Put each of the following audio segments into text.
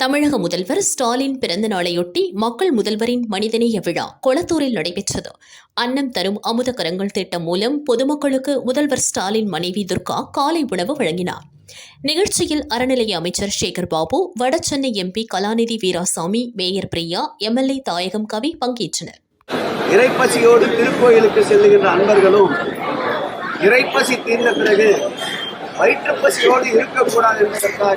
தமிழக முதல்வர் ஸ்டாலின் பிறந்த நாளையொட்டி மக்கள் முதல்வரின் மனிதநேய விழா கொளத்தூரில் நடைபெற்றது. அன்னம் தரும் அமுத கரங்கள் திட்டம் மூலம் பொதுமக்களுக்கு முதல்வர் ஸ்டாலின் மனைவி துர்கா காலை உணவு வழங்கினார். நிகழ்ச்சியில் அறநிலைய அமைச்சர் Sekar Babu Vadachennai MP Kalanidhi Veeraswamy mayor Priya MLA Thayagam Kavi பங்கேற்றனர். இறைப்பசியோடு திருக்கோயிலுக்கு செல்லுகின்ற அன்பர்களும் இறைப்பசி தீர்ந்த பிறகு வயிற்றுப்பசியோடு இருக்கக்கூடாது என்பதற்காக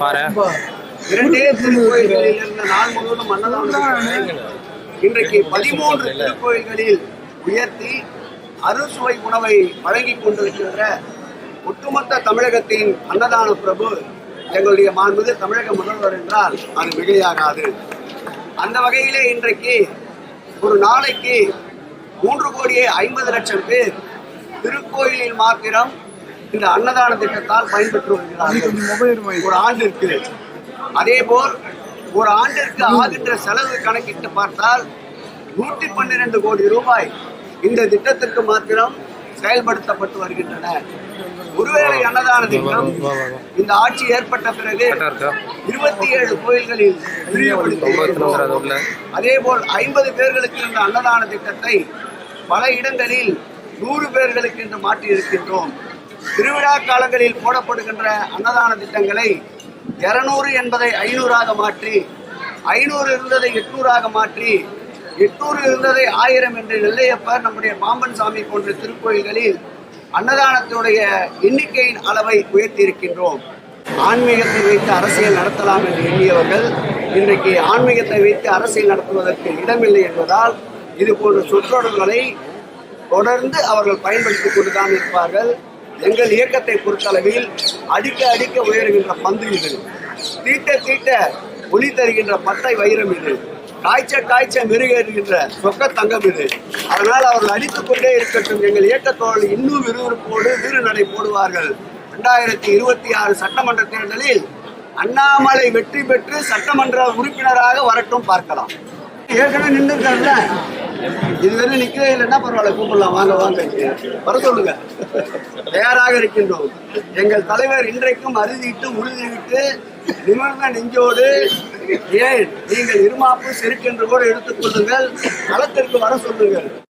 இரண்டே திருக்கோயில்களில் இருந்த நாள் முழுவதும் அன்னதானம் இன்றைக்கு பதிமூன்று திருக்கோயில்களில் உயர்த்தி அறுசுவை உணவை வழங்கிக் கொண்டிருக்கின்ற ஒட்டுமொத்த தமிழகத்தின் அன்னதான பிரபு எங்களுடைய மாண்புது தமிழக முதல்வர் என்றால் அது மிகையாகாது. அந்த வகையிலே இன்றைக்கு ஒரு நாளைக்கு மூன்று கோடியே ஐம்பது லட்சம் பேர் திருக்கோயிலில் மாத்திரம் இந்த அன்னதான திட்டத்தால் பயன்பெற்று வருகிறார்கள். ஒரு ஆண்டிற்கு அதே போல் ஒரு ஆண்டிற்கு ஆகின்ற செலவு கணக்கிட்டு பார்த்தால் நூற்றி பன்னிரண்டு கோடி ரூபாய் இந்த திட்டத்திற்கு மாத்திரம் செயல்படுத்தப்பட்டு வருகின்றன. ஒருவேளை அன்னதான திட்டம்? இந்த ஆட்சி ஏற்பட்ட பிறகு இருபத்தி ஏழு கோயில்களில் அதே போல் ஐம்பது பேர்களுக்கு இந்த அன்னதான திட்டத்தை பல இடங்களில் நூறு பேர்களுக்கு என்று மாற்றி இருக்கின்றோம் திருவிழா காலங்களில் போடப்படுகின்ற அன்னதான திட்டங்களை இரநூறு என்பதை ஐநூறாக மாற்றி ஐநூறு இருந்ததை எட்நூறாக மாற்றி எட்நூறு இருந்ததை ஆயிரம் என்று நெல்லையப்பர் நம்முடைய பாம்பன் சாமி போன்ற திருக்கோயில்களில் அன்னதானத்தினுடைய எண்ணிக்கையின் அளவை உயர்த்தியிருக்கின்றோம். ஆன்மீகத்தை வைத்து அரசியல் நடத்தலாம் என்று எண்ணியவர்கள் இன்றைக்கு ஆன்மீகத்தை வைத்து அரசியல் நடத்துவதற்கு இடமில்லை என்பதால் இது போன்ற சொற்றொடர்களை தொடர்ந்து அவர்கள் பயன்படுத்திக் கொண்டுதான் இருப்பார்கள். எங்கள் இயக்கத்தை பொறுத்தளவில் அடிக்க அடிக்க உயருகின்ற பந்து இது. தீட்ட தீட்ட ஒளி தருகின்ற பட்டை வைரம் இது. காய்ச்ச காய்ச்ச மெருகேறுகின்ற சொக்க தங்கம் இது. அதனால் அவர்கள் அடித்துக் கொண்டே இருக்கட்டும். எங்கள் இயக்கத்தோடு இன்னும் விறுவிறுப்போடு வீறு நடை போடுவார்கள். ரெண்டாயிரத்தி இருபத்தி ஆறு சட்டமன்ற தேர்தலில் அண்ணாமலை வெற்றி பெற்று சட்டமன்ற உறுப்பினராக வரட்டும் பார்க்கலாம். ஏற்கனவே நின்றுருக்காருல்ல? இதுவரை நிக்கவே இல்லைன்னா பரவாயில்ல கூப்பிடலாம் வாங்க வாங்க. வர சொல்லுங்க. தயாராக இருக்கின்றோம். எங்கள் தலைவர் இன்றைக்கும் அறுதிட்டு உறுதிவிட்டு நிமிர்ந்த நெஞ்சோடு ஏன்? நீங்கள் இருமாப்பு செருக்கென்று கூட எடுத்துக் கொள்ளுங்கள் களத்திற்கு வர சொல்லுங்கள்.